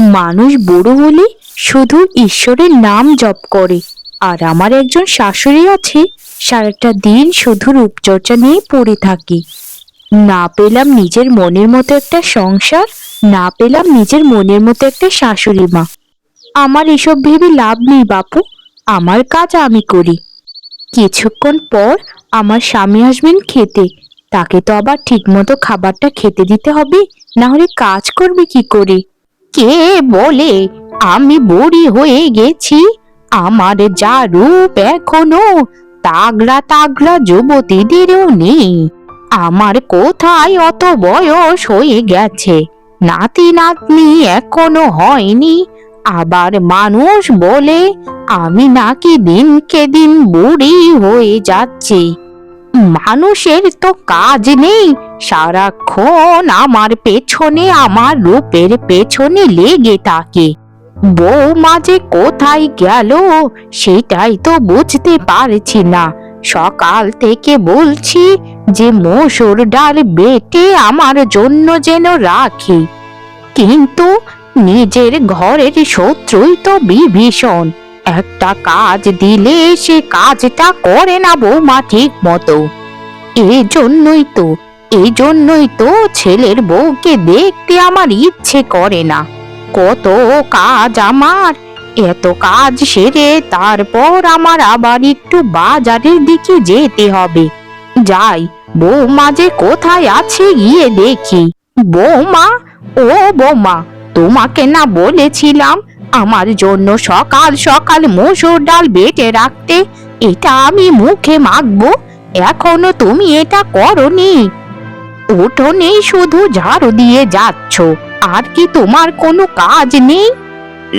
মানুষ বড় হলে শুধু ঈশ্বরের নাম জপ করে। আর আমার একজন শাশুড়ি আছে, সারাটা দিন শুধু রূপচর্চা নিয়ে পড়ে থাকি। না পেলাম নিজের মনের মতো একটা সংসার, না পেলাম নিজের মনের মতো একটা শাশুড়ি মা। আমার এসব ভেবে লাভ নেই বাপু, আমার কাজ আমি করি। কিছুক্ষণ পর আমার স্বামী আসবেন খেতে, তাকে তো আবার ঠিকমতো খাবারটা খেতে দিতে হবে, না হলে কাজ করবে কি করে? কে বলে আমি বুড়ি হয়ে গেছি? আমার যা রূপ এখনও তাগড়া তাগড়া যুবতীদেরও নেই। আমার কোথায় অত বয়স হয়ে গেছে? নাতি নাতনি এখনও হয়নি। আবার মানুষ বলে আমি নাকি দিনকে দিন বুড়ি হয়ে যাচ্ছি। মানুষের তো কাজ নেই সারাক্ষণ আমার পেছনে, আমার রূপের পেছনে লেগে থাকে। বউ মাঝে কোথায় গেল, সেটাই তো বুঝতে পারছি না। সকাল থেকে বলছি যে মসুর ডাল বেটে আমার জন্য যেন রাখি। কিন্তু নিজের ঘরের শত্রুই তো বিভীষণ। একটা কাজ দিলে সে কাজটা করে না বৌমা ঠিক মতো এই জন্যই তো এই জন্যই তো ছেলের বউকে দেখতে আমার ইচ্ছে করে না। কত কাজ আমার, এত কাজ সেরে তারপর আমার আবার একটু বাজারের দিকে যেতে হবে। যাই, বৌমা যে কোথায় আছে গিয়ে দেখি। বৌমা, ও বৌমা, তোমাকে না বলেছিলাম আমার জন্য সকাল সকাল মসুর ডাল বেটে রাখতে? এটা আমি মুখে মাখবো। এখনও তুমি এটা করনি। উঠোনেই শুধু ঝাড়ু দিয়ে যাচ্ছ। আর কি তোমার কোনো কাজ নেই?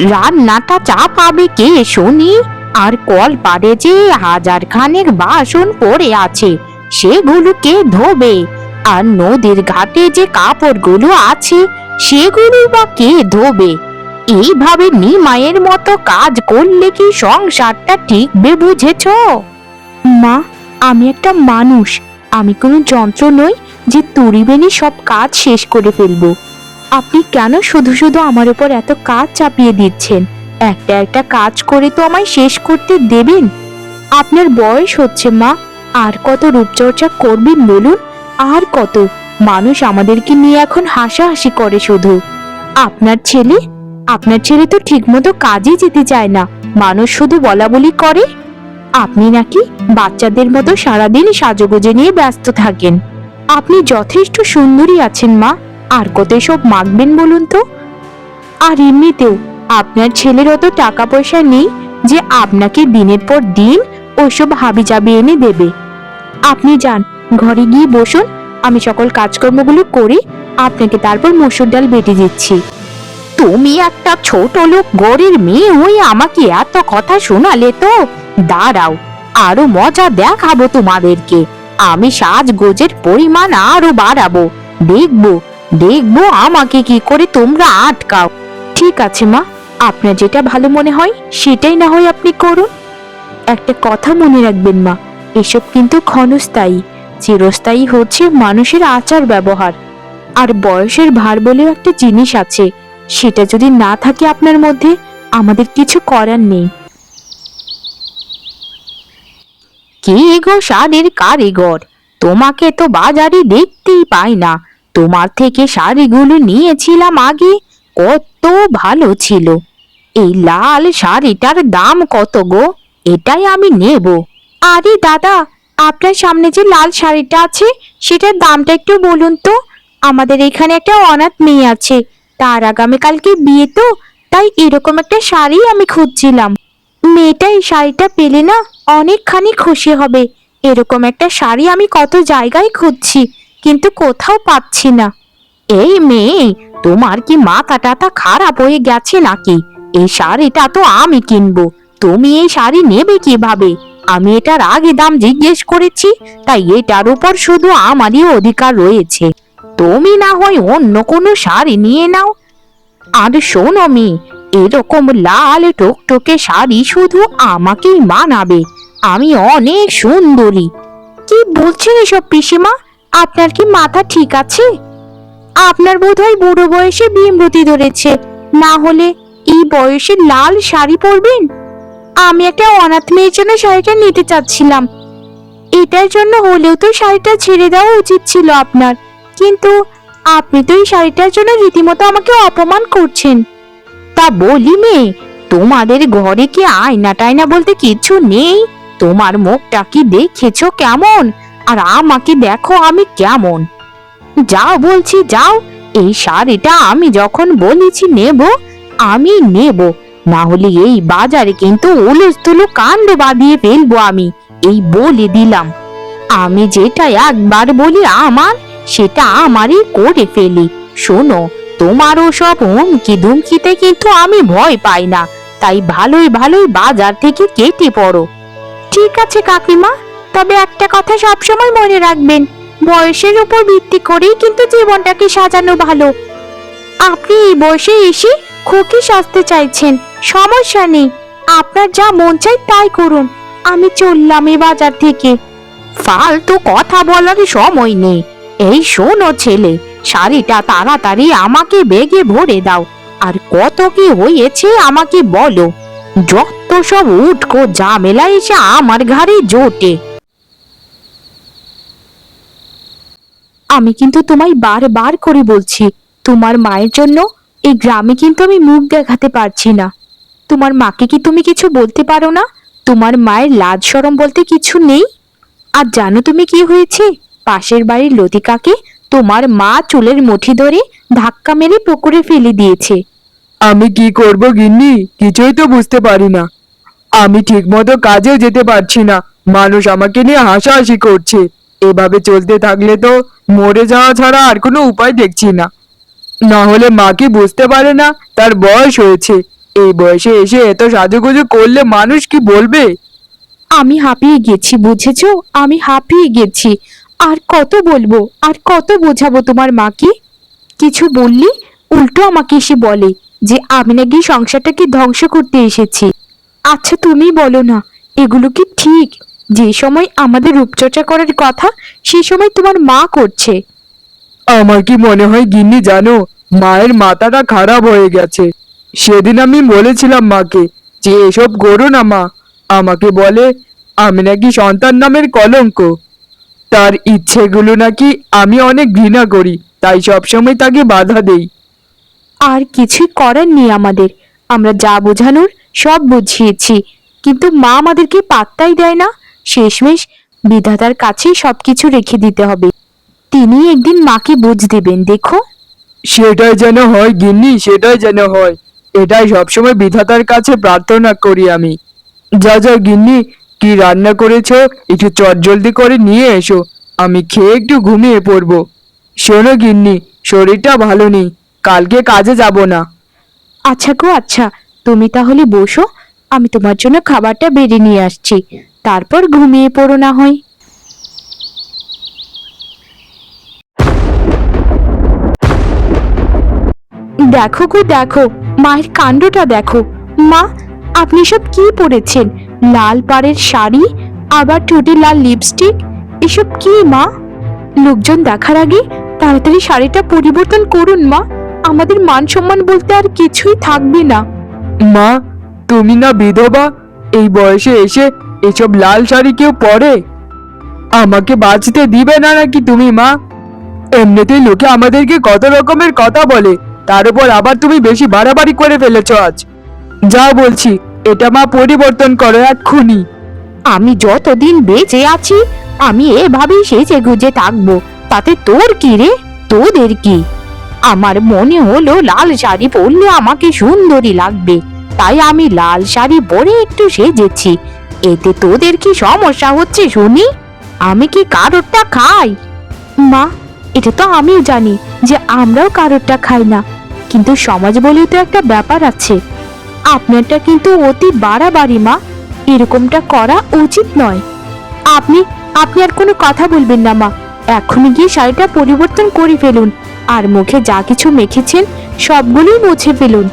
রান্নাটা চা পাবে কে শুনি? আর কল পাড়ে যে হাজার খানেক বাসন পড়ে আছে সেগুলো কে ধোবে। আর নদীর ঘাটে যে কাপড়গুলো আছে, সেগুলো বা কে ধোবে? এইভাবে নিমায়ের মতো কাজ করলে কি সংসারটা ঠিকবে বুঝেছ? মা, আমি একটা মানুষ। আমি কোনো যন্ত্র নই যে তুড়িবেনি সব কাজ শেষ করে ফেলব। আপনি কেন শুধু শুধু আমার উপর এত কাজ চাপিয়ে দিচ্ছেন? একটা একটা কাজ করে তো আমায় শেষ করতে দেবেন? আপনার বয়স হচ্ছে মা, আর কত রূপচর্চা করবেন বলুন? আর কত? মানুষ আমাদেরকে নিয়ে এখন হাসাহাসি করে শুধু। আপনার ছেলে? আপনার ছেলে তো ঠিকমতো কাজে যেতে চায় না। মানুষ শুধু বলা বলি করে। আপনি নাকি বাচ্চাদের মতো সারাদিন সাজগোজে নিয়ে ব্যস্ত থাকেন। আপনি যথেষ্ট সুন্দরী আছেন মা। আর কত সব মাগবেন বলুন তো? আর এমনিতেও আপনার ছেলের অত টাকা পয়সা নেই যে আপনাকে দিনের পর দিন ওইসব হাবি জাবি এনে দেবে। আপনি যান, ঘরে গিয়ে বসুন। আমি সকল কাজকর্মগুলো করে আপনাকে তারপর মসুর ডাল বেটে দিচ্ছি। তুমি একটা ছোট লোক গড়ের মেয়ে ওই আমাকে এত কথা শোনালে তো দাঁড়াও, আরও মজা দেখাবো তোমাদেরকে। আমি সাজগোজের পরিমাণ আরও বাড়াবো। দেখব দেখব আমাকে কি করে তোমরা আটকাও। ঠিক আছে মা, আপনার যেটা ভালো মনে হয় সেটাই না হয় আপনি করুন। একটা কথা মনে রাখবেন মা, এসব কিন্তু ক্ষণস্থায়ী, চিরস্থায়ী হচ্ছে মানুষের আচার ব্যবহার। আর বয়সের ভার বলেও একটা জিনিস আছে, সেটা যদি না থাকে আপনার মধ্যে, আমাদের কিছু করার নেই। কি গো শাড়ির কারিগর? তোমাকে তো বাজারে দেখতেই পাই না। তোমার থেকে শাড়িগুলো নিয়েছিলাম আগে, কত ভালো ছিল। এই লাল শাড়িটার দাম কত গো? এটাই আমি নেব। আরে দাদা, আপনার সামনে যে লাল শাড়িটা আছে, সেটার দামটা একটু বলুন তো। আমাদের এখানে একটা অনাথ মেয়ে আছে। তার আগামীকালকে বিয়ে তো, তাই এরকম একটা শাড়ি আমি খুঁজছিলাম। মেয়েটা এই শাড়িটা পেলে না অনেকখানি খুশি হবে। এরকম একটা শাড়ি আমি কত জায়গায় খুঁজছি, কিন্তু কোথাও পাচ্ছি না। এই মেয়ে, তোমার কি মাথা খারাপ হয়ে গেছে নাকি? এই শাড়িটা তো আমি কিনবো। তুমি এই শাড়ি নেবে কীভাবে? আমি এটার আগে দাম জিজ্ঞেস করেছি, তাই এটার উপর শুধু আমারই অধিকার রয়েছে। তুমি না হয় অন্য কোনো শাড়ি নিয়ে নাও। আর শোনো মেয়ে এরকম লাল টকটকে শাড়ি শুধু আমাকেই মানাবে। আমি অনেক সুন্দরী। কি বলছেন এসব পিসিমা? আপনার কি মাথা ঠিক আছে? আপনার বোধহয় বুড়ো বয়সে বিমরতি ধরেছে। না হলে এই বয়সে লাল শাড়ি পরবেন? আমি একটা অনাথ মেয়ের জন্য শাড়িটা নিতে চাচ্ছিলাম। এটার জন্য হলেও তো শাড়িটা ছেড়ে দেওয়া উচিত ছিল আপনার। কিন্তু আপনি তো এই শাড়িটার জন্য রীতিমতো আমাকে অপমান করছেন। তা বলি মেয়ে, তোমাদের ঘরে কি আয়না টায়না বলতে কিছু নেই? তোমার মুখটা কি দেখেছ কেমন? আর আমাকে দেখো আমি কেমন? যাও বলছি, যাও, এই শাড়িটা আমি যখন বলেছি নেব, আমি নেব। না হলে এই বাজারে কিন্তু উলুস তুলু কাণ্ড বাঁধিয়ে ফেলব আমি, এই বলে দিলাম। আমি যেটা একবার বলি আমার, সেটা আমারই করে ফেলি। শোনো তোমারও সব হুমকি ধুমকিতে কিন্তু আমি ভয় পাই না। তাই ভালোই ভালোই বাজার থেকে কেটে পড়ো। ঠিক আছে কাকিমা, তবে একটা কথা সবসময় মনে রাখবেন, বয়সের উপর ভিত্তি করেই কিন্তু জীবনটাকে সাজানো ভালো। আপনি এই বয়সে এসে খুকি সাজতে চাইছেন, সমস্যা নেই, আপনার যা মন চাই তাই করুন, আমি চললাম এই বাজার থেকে। ফালতু কথা বলার সময় নেই, এই শোনো ছেলে। শাড়িটা তাড়াতাড়ি আমাকে বেগে ভরে দাও। আর কত কি হয়েছে আমাকে বলো। যত সব উটকো ঝামেলা এসে আমার ঘাড়ে জোটে। আমি কিন্তু তোমায় বারবার করে বলছি, তোমার মায়ের জন্য এই গ্রামে কিন্তু আমি মুখ দেখাতে পারছি না। তোমার মাকে কি তুমি কিছু বলতে পারো না? তোমার মায়ের লাজ সরম বলতে কিছু নেই? আর জানো তুমি কি হয়েছে? পাশের বাড়ির লতিকাকে তোমার মা চুলের মুঠি ধরে ধাক্কা মেরে পুকুরে ফেলে দিয়েছে। আমি কি করব গিন্নি? কিছুই তো বুঝতে পারি না। আমি ঠিকমতো কাজেও যেতে পারছি না। মানুষ আমাকে নিয়ে হাসাহাসি করছে। এভাবে চলতে থাকলে তো মরে যাওয়া ছাড়া আর কোনো উপায় দেখছি না। না হলে মা কি বুঝতে পারে না? তার বয়স হয়েছে। এই বয়সে এসে এত সাজুগুজু করলে মানুষ কি বলবে? আমি হাঁপিয়ে গেছি বুঝেছ? আমি হাঁপিয়ে গেছি। আর কত বলব? আর কত বোঝাবো তোমার মাকে? কিছু বললি? উল্টো আমাকে এসে বলে যে, আমি নাকি সংসারটাকে ধ্বংস করতে এসেছি। আচ্ছা তুমি বলো না, এগুলো কি ঠিক? যে সময় আমাদের রূপচর্চা করার কথা, সে সময় তোমার মা করছে। আমার কি মনে হয় গিন্নি জানো, মায়ের মাথাটা খারাপ হয়ে গেছে। সেদিন আমি বলেছিলাম মাকে যে, এসব করো না মা। আমাকে বলে, আমি নাকি সন্তান নামের কলঙ্ক। তার ইচ্ছেগুলো নাকি আমি অনেক ঘৃণা করি তাই সবসময় তাকে বাধা দেই। আর কিছুই করার নেই আমাদের। আমরা যা বোঝানোর সব বুঝিয়েছি। কিন্তু মা আমাদেরকে পাত্তাই দেয় না। শেষমেশ বিধাতার কাছেই সবকিছু রেখে দিতে হবে। তিনি একদিন মাকে বুঝ দেবেন দেখো। সেটাই যেন হয় গিন্নি সেটাই যেন হয়। এটাই সবসময় বিধাতার কাছে প্রার্থনা করি আমি। যা যা গিন্নি কি রান্না করেছ? একটু চট জলদি করে নিয়ে এসো। আমি খেয়ে একটু ঘুমিয়ে পড়ব। শোনো গিন্নি, শরীরটা ভালো নেই। কালকে কাজে যাব না। আচ্ছা গো আচ্ছা। তুমি তাহলে বসো। আমি তোমার জন্য খাবারটা বেড়ে নিয়ে আসছি। তারপর ঘুমিয়ে পড়ো না হয়। দেখো গো, দেখো। মায়ের কাণ্ডটা দেখো। মা, আপনি সব কি পরেছেন লাল পাড়ের শাড়ি, আবার ঠোঁটে লাল লিপস্টিক এসব কি মা? লোকজন দেখার আগে তাড়াতাড়ি শাড়িটা পরিবর্তন করুন মা। আমাদের মান সম্মান বলতে আর কিছুই থাকবে না। মা, তুমি না বিধবা, এই বয়সে এসে এসব লাল শাড়ি কেউ পরে? আমাকে বাঁচতে দিবে না নাকি তুমি মা? এমনিতেই লোকে আমাদেরকে কত রকমের কথা বলে, তার উপর আবার তুমি বেশি বাড়াবাড়ি করে ফেলেছ আজ। যা বলছি এটা মা পরিবর্তন করো এক্ষুনি। আমি যতদিন বেঁচে আছি, আমি এভাবেই সেজে গুজে থাকব। তাতে তোর কি রে? তোদের কি? আমার মনে হলো লাল শাড়ি পরলে আমাকে সুন্দরী লাগবে। তাই আমি লাল শাড়ি পরে একটু সেজেছি। এতে তোদের কি সমস্যা হচ্ছে শুনি? আমি কি কারোরটা খাই? মা, এটা তো আমিও জানি যে আমরাও কারোরটা খাই না। কিন্তু সমাজ বলেও তো একটা ব্যাপার আছে। আপনারটা কিন্তু অতি বাড়াবাড়ি, মা। এরকমটা করা উচিত নয়। আপনি আপনি আর কোনো কথা বলবেন না, মা। এখনই গিয়ে শাড়িটা পরিবর্তন করে ফেলুন। আর মুখে যা কিছু মেখেছেন, সবগুলোই মুছে ফেলুন।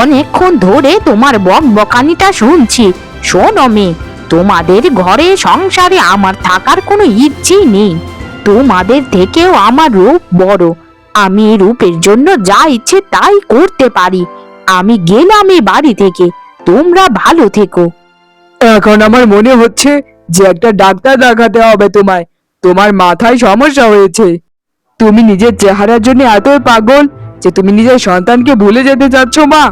অনেকক্ষণ ধরে তোমার বক বকানিটা শুনছি। শোনো, মেয়ে, তোমাদের ঘরে সংসারে আমার থাকার কোনো ইচ্ছেই নেই। তোমাদের থেকেও আমার রূপ বড়। আমি রূপের জন্য যা ইচ্ছে তাই করতে পারি। আমি গেলাম এ বাড়ি থেকে। তোমরা ভালো থেকো। এখন আমার মনে হচ্ছে যে একটা ডাক্তার দেখাতে হবে তোমায়। তোমার মাথায় সমস্যা হয়েছে। তুমি নিজের চেহারার জন্য এতই পাগল যে তুমি নিজের সন্তানকে ভুলে যেতে চাচ্ছ মা।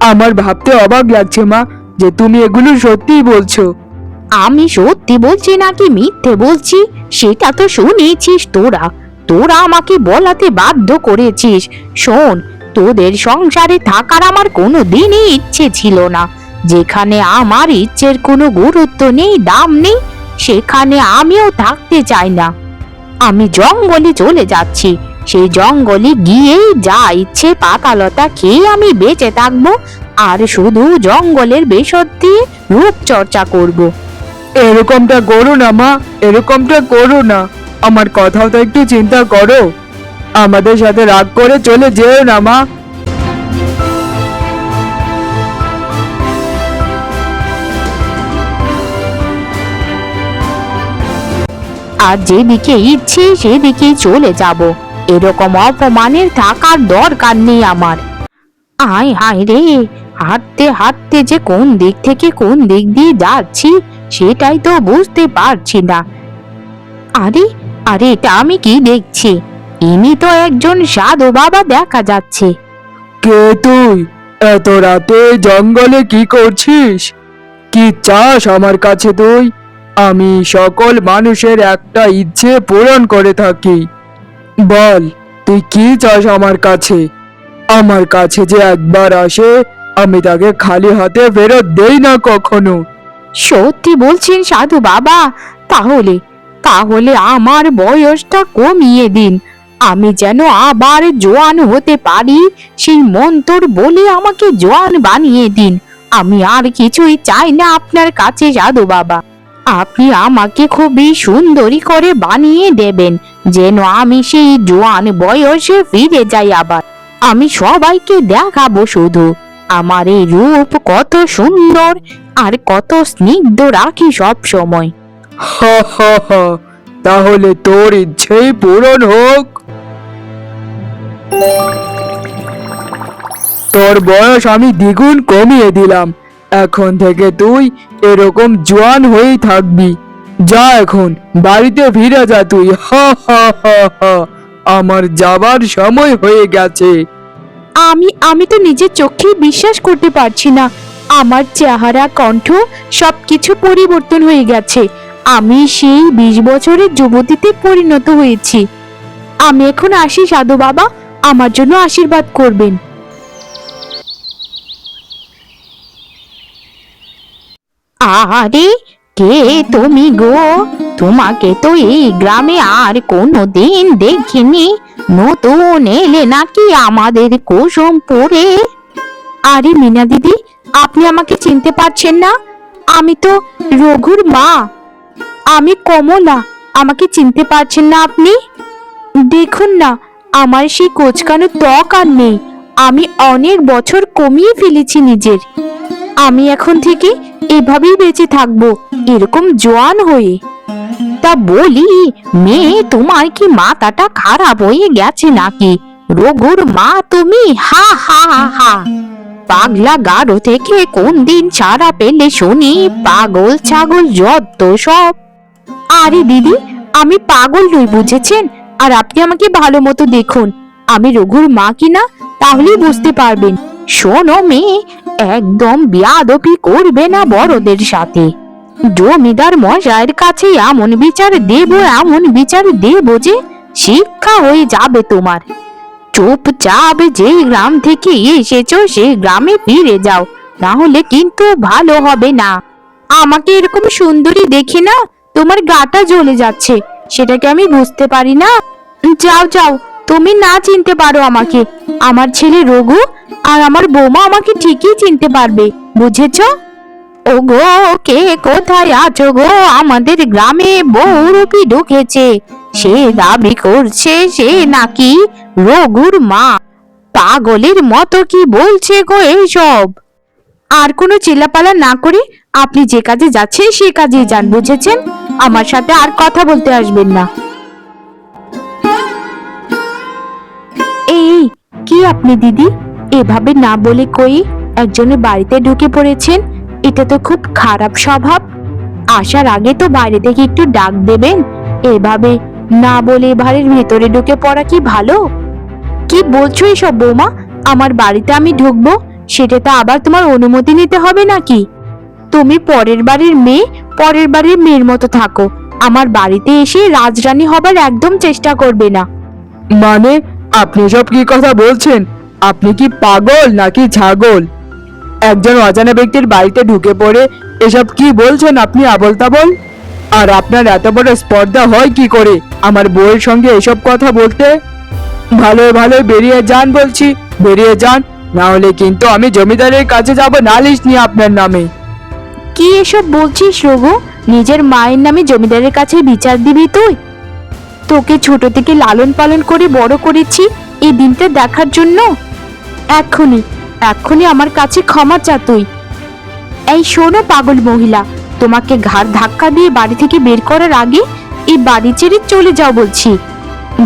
আমার ভাবতে অবাক লাগছে মা যে তুমি এগুলো সত্যিই বলছো। আমি সত্যি বলছি নাকি মিথ্যে বলছি? সেটা তো শুনেছিস তোরা। তোরা আমাকে বলাতে বাধ্য করেছিস। শোন তোদের সংসারে থাকার আমার কোনো দিনই ইচ্ছে ছিল না। যেখানে আমার ইচ্ছের কোনো গুরুত্ব নেই, দাম নেই, সেখানে আমিও থাকতে চাই না। আমি জঙ্গলে চলে যাচ্ছি। সেই জঙ্গলে গিয়েই যা ইচ্ছে পাতালতা খেয়ে আমি বেঁচে থাকব আর শুধু জঙ্গলের বেসর দিয়ে রূপচর্চা করব। এরকমটা করো না মা, এরকমটা করো না। আমার কথাও তো একটু চিন্তা করো। আমাদের সাথে রাগ করে চলে যেও না, মা। আর যেদিকে ইচ্ছে, সেদিকে চলে যাব। এরকম অপমানের থাকার দরকার নেই আমার। আয় হায় রে, হাঁটতে হাঁটতে যে কোন দিক থেকে কোন দিক দিয়ে যাচ্ছি, সেটাই তো বুঝতে পারছি না। আরে আরে, এটা আমি কি দেখছি? ইনি তো একজন সাধু বাবা দেখা যাচ্ছে। কে তুই? এত রাতে জঙ্গলে কি করছিস? কি চাস আমার কাছে তুই? আমি সকল মানুষের একটা ইচ্ছে পূরণ করে থাকি। বল তুই কি চাস আমার কাছে? আমার কাছে যে একবার আসে আমি তাকে খালি হাতে ফেরত দেই না কখনো। সত্যি বলছেন সাধু বাবা তাহলে তাহলে আমার বয়সটা কমিয়ে দিন। আমি যেন আবার জোয়ান হতে পারি। সেই মন্তর বলে আমাকে জোয়ান বানিয়ে দিন। আমি আর কিছুই চাই না আপনার কাছে সাধু বাবা। আপনি আমাকে খুবই সুন্দরী করে বানিয়ে দেবেন, যেন আমি সেই জোয়ান বয়সে ফিরে যাই আবার। আমি সবাইকে দেখাবো শুধু, আমার এই রূপ কত সুন্দর আর কত স্নিগ্ধ রাখি সব সময়। তাহলে তোর ইচ্ছেই পূরণ হোক। তোর বয়স আমি দ্বিগুণ কমিয়ে দিলাম। এখন থেকে তুই এরকম জোয়ান হয়েই থাকবি। যা এখন, বাড়িতে ফিরে যা তুই। হা আমার যাবার সময় হয়ে গেছে। আমি আমি তো নিজের চোখে বিশ্বাস করতে পারছি না। আমার চেহারা, কণ্ঠ সবকিছু পরিবর্তন হয়ে গেছে। আমি সেই বিশ বছরের যুবতীতে পরিণত হয়েছি। আমি এখন আসি সাধু বাবা। আমার জন্য আশীর্বাদ করবেন। আরে কে তুমি গো? তোমাকে তো এই গ্রামে আর কোনো দিন দেখিনি। নতুন এলে নাকি আমাদের কুসুমপুরে। আরে মিনা দিদি, আপনি আমাকে চিনতে পারছেন না? আমি তো রঘুর মা। আমি কমলা, আমাকে চিনতে পারছেন না আপনি? দেখুন না আমার সেই কোচকানো ত্বক আর নেই। আমি অনেক বছর কমিয়ে ফেলেছি নিজের। আমি এখন থেকে এভাবেই বেঁচে থাকব, এরকম জোয়ান হয়ে। তা বলি, মেয়ে, তোমার কি মাথাটা খারাপ হয়ে গেছে নাকি? রঘুর মা তুমি, হা হা হা পাগলা গাঢ় থেকে কোন দিন ছাড়া পেলে শুনি, পাগল ছাগল যত সব। আরে দিদি, আমি পাগল নই, বুঝেছেন? আর আপনি আমাকে ভালো মতো দেখুন। আমি রঘুর মা কিনা, তাহলেই বুঝতে পারবেন। শোনো মেয়ে, একদম বিয়াদপি করবে না বড়দের সাথে। জমিদার মশাইয়ের কাছে এমন বিচার দেব, এমন বিচার দেব যে শিক্ষা হয়ে যাবে তোমার। চুপচাপ যে গ্রাম থেকে এসেছ, সেই গ্রামে ফিরে যাও, না হলে কিন্তু ভালো হবে না। আমাকে এরকম সুন্দরী দেখে না, তোমার গাটা জ্বলে যাচ্ছে। সেটাকে আমি বুঝতে পারি না। যাও যাও, তুমি না চিনতে পারো আমাকে। আমার ছেলে রঘু আর আমার বৌমা আমাকে ঠিকই চিনতে পারবে, বুঝেছ? ও গো কে কোথায় আছো গো? আমাদের গ্রামে বৌরূপী ঢুকেছে? সে দাবি করছে সে নাকি রঘুর মা। পাগলের মতো কি বলছে গো এইসব? আর কোনো চিল্লাপালা না করে আপনি যে কাজে যাচ্ছেন সে কাজে যান বুঝেছেন? আমার সাথে আর কথা বলতে আসবেন না। এই এই, কি আপনি দিদি? এভাবে না বলে কই একজনের বাড়িতে ঢুকে পড়েছেন? এটা তো খুব খারাপ স্বভাব। আসার আগে তো বাইরে থেকে একটু ডাক দেবেন। এভাবে না বলে বাড়ির ভেতরে ঢুকে পড়া কি ভালো? কি বলছো এসব বৌমা? আমার বাড়িতে আমি ঢুকবো? সেটা তো আবার তোমার অনুমতি নিতে হবে নাকি? তুমি পরের বাড়ির মেয়ে, পরের বাড়ির মেয়ের মতো থাকো। আমার বাড়িতে এসে রাজরানী হবার একদম চেষ্টা করবে না। মানে আপনি সব কি কথা বলছেন? আপনি কি পাগল নাকি ছাগল? একজন অজানা ব্যক্তির বাড়িতে ঢুকে পড়ে এসব কি বলছেন আপনি আবল তাবল আর আপনার এত বড় স্পর্ধা হয় কি করে আমার বউয়ের সঙ্গে এসব কথা বলতে? ভালো ভালো বেরিয়ে যান বলছি, বেরিয়ে যান। না হলে কিন্তু আমি জমিদারের কাছে যাব নালিশ নিয়ে আপনার নামে। কি এসব বলছিস রঘু? নিজের মায়ের নামে জমিদারের কাছে বিচার দিবি তুই? তোকে ছোট থেকে লালন পালন করে বড় করেছি, এই দিনটা দেখার জন্য? এক্ষুনি এক্ষুনি আমার কাছে ক্ষমা চা তুই। এই শোনো পাগল মহিলা, তোমাকে ঘাড় ধাক্কা দিয়ে বাড়ি থেকে বের করার আগে এই বাড়ি ছেড়ে চলে যাও বলছি।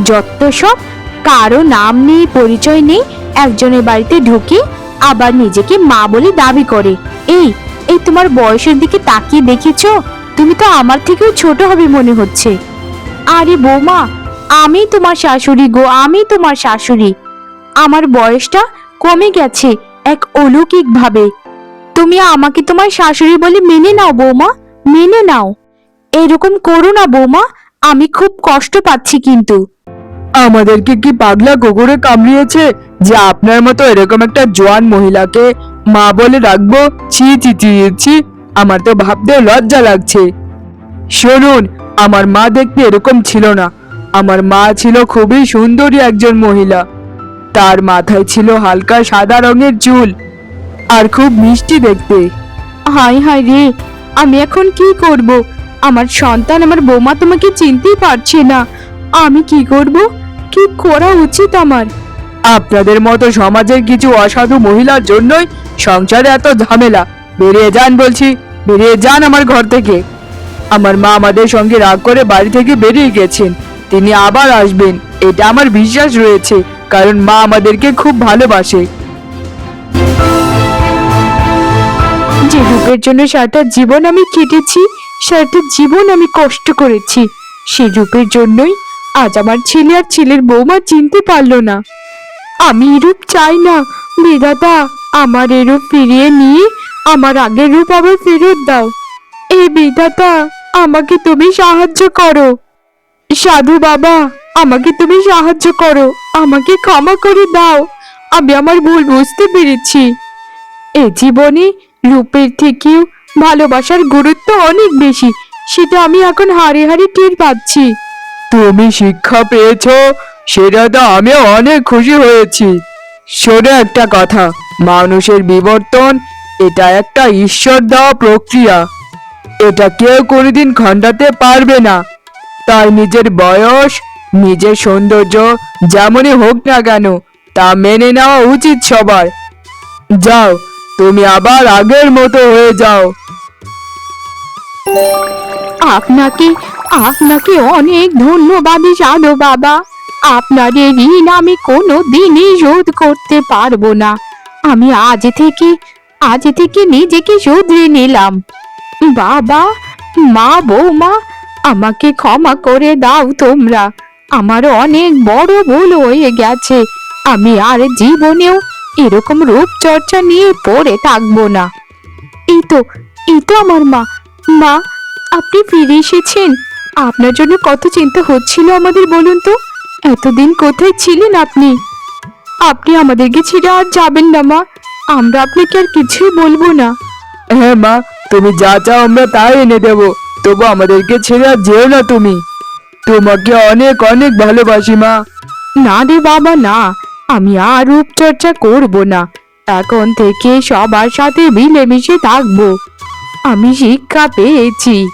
যত সব কারও নাম নেই, পরিচয় নেই, একজনের বাড়িতে ঢুকে, আবার নিজেকে মা বলে দাবি করে। এই এই তোমার বয়সের দিকে তাকিয়ে দেখেছ? তুমি তো আমার থেকেও ছোট হবে মনে হচ্ছে। আরে বৌমা, আমি তোমার শাশুড়ি গো, আমি তোমার শাশুড়ি। আমার বয়সটা কমে গেছে এক অলৌকিক ভাবে তুমি আমাকে তোমার শাশুড়ি বলে মেনে নাও বৌমা, মেনে নাও। এরকম করো না বৌমা, আমি খুব কষ্ট পাচ্ছি কিন্তু। আমাদেরকে কি পাগলা কুকুরে কামড়িয়েছে? যে আপনার মতো এরকম একটা জোয়ান মহিলাকে মা বলে রাখব? ছি ছি ছি ছি, আমার তো ভাবতে লজ্জা লাগছে। শুনুন, আমার মা দেখতে এরকম ছিল না। আমার মা ছিল খুবই সুন্দরী একজন মহিলা। তার মাথায় ছিল হালকা সাদা রঙের চুল আর খুব মিষ্টি দেখতে। হাই হাই রে, আমি এখন কি করব? আমার সন্তান, আমার বৌমা তোমাকে চিনতেই পারছে না। আমি কি করব? কি করা উচিত আমার? আপনাদের মতো সমাজের কিছু অসাধু মহিলার জন্যই সংসারে এত ঝামেলা। বেরিয়ে যান বলছি বেরিয়ে যান আমার ঘর থেকে। আমার মা আমাদের সঙ্গে রাগ করে বাড়ি থেকে বেরিয়ে গেছেন। তিনি আবার আসবেন এটা আমার বিশ্বাস রয়েছে কারণ মা আমাদেরকে খুব ভালোবাসে। যে রূপের জন্য সারাটা জীবন আমি কেটেছি সারাটা জীবন আমি কষ্ট করেছি সেই রূপের জন্যই আজ আমার ছেলে আর ছেলের বৌমা চিনতে পারল না। আমি এরূপ চাই না বিধাতা আমার এরূপ ফিরিয়ে নিয়ে আমার আগের রূপ আবার ফেরত দাও। এই বিধাতা আমাকে তুমি সাহায্য করো। সাধু বাবা, আমাকে তুমি সাহায্য করো, আমাকে ক্ষমা করে দাও। আমি আমার ভুল বুঝতে পেরেছি। এ জীবনে রূপের থেকেও ভালোবাসার গুরুত্ব অনেক বেশি, সেটা আমি এখন হারে হারে টের পাচ্ছি। তুমি শিক্ষা পেয়েছ, সেটা তো আমি অনেক খুশি হয়েছি। শোনো একটা কথা, মানুষের বিবর্তন, এটা একটা ঈশ্বর দেওয়া প্রক্রিয়া। এটা কেউ কোনোদিন খণ্ডাতে পারবে না। তাই নিজের বয়স, নিজের সৌন্দর্য, যেমনই হোক না কেন, তা মেনে নেওয়া উচিত সবার। যাও, তুমি আবার আগের মতো হয়ে যাও। আপনাকে আপনাকে অনেক ধন্যবাদ জানো বাবা। আপনার ঋণ আমি কোনো দিনই শোধ করতে পারব না। আমি আজ থেকে আজ থেকে নিজেকে শুধরে নিলাম। বাবা, মা, বৌমা, আমাকে ক্ষমা করে দাও তোমরা। আমার অনেক বড় ভুল হয়ে গেছে। আমি আর জীবনেও এরকম রূপচর্চা নিয়ে পড়ে থাকব না। এই তো এই তো আমার মা। মা, আপনি ফিরে এসেছেন? আপনার জন্য কত চিন্তা হচ্ছিল আমাদের বলুন তো? এতদিন কোথায় ছিলেন আপনি? আপনি আমাদেরকে ছেড়ে আর যাবেন না মা। আমরা আপনাকে আর কিছুই বলব না। হ্যাঁ মা তুমি যা চাও আমরা তাই এনে দেবো। তবু আমাদেরকে ছেড়ে আর যেও না তুমি। তোমাকে অনেক অনেক ভালোবাসি মা। না রে বাবা না। আমি আর রূপচর্চা করব না। এখন থেকে সবার সাথে মিলেমিশে থাকব। আমি শিক্ষা পেয়েছি।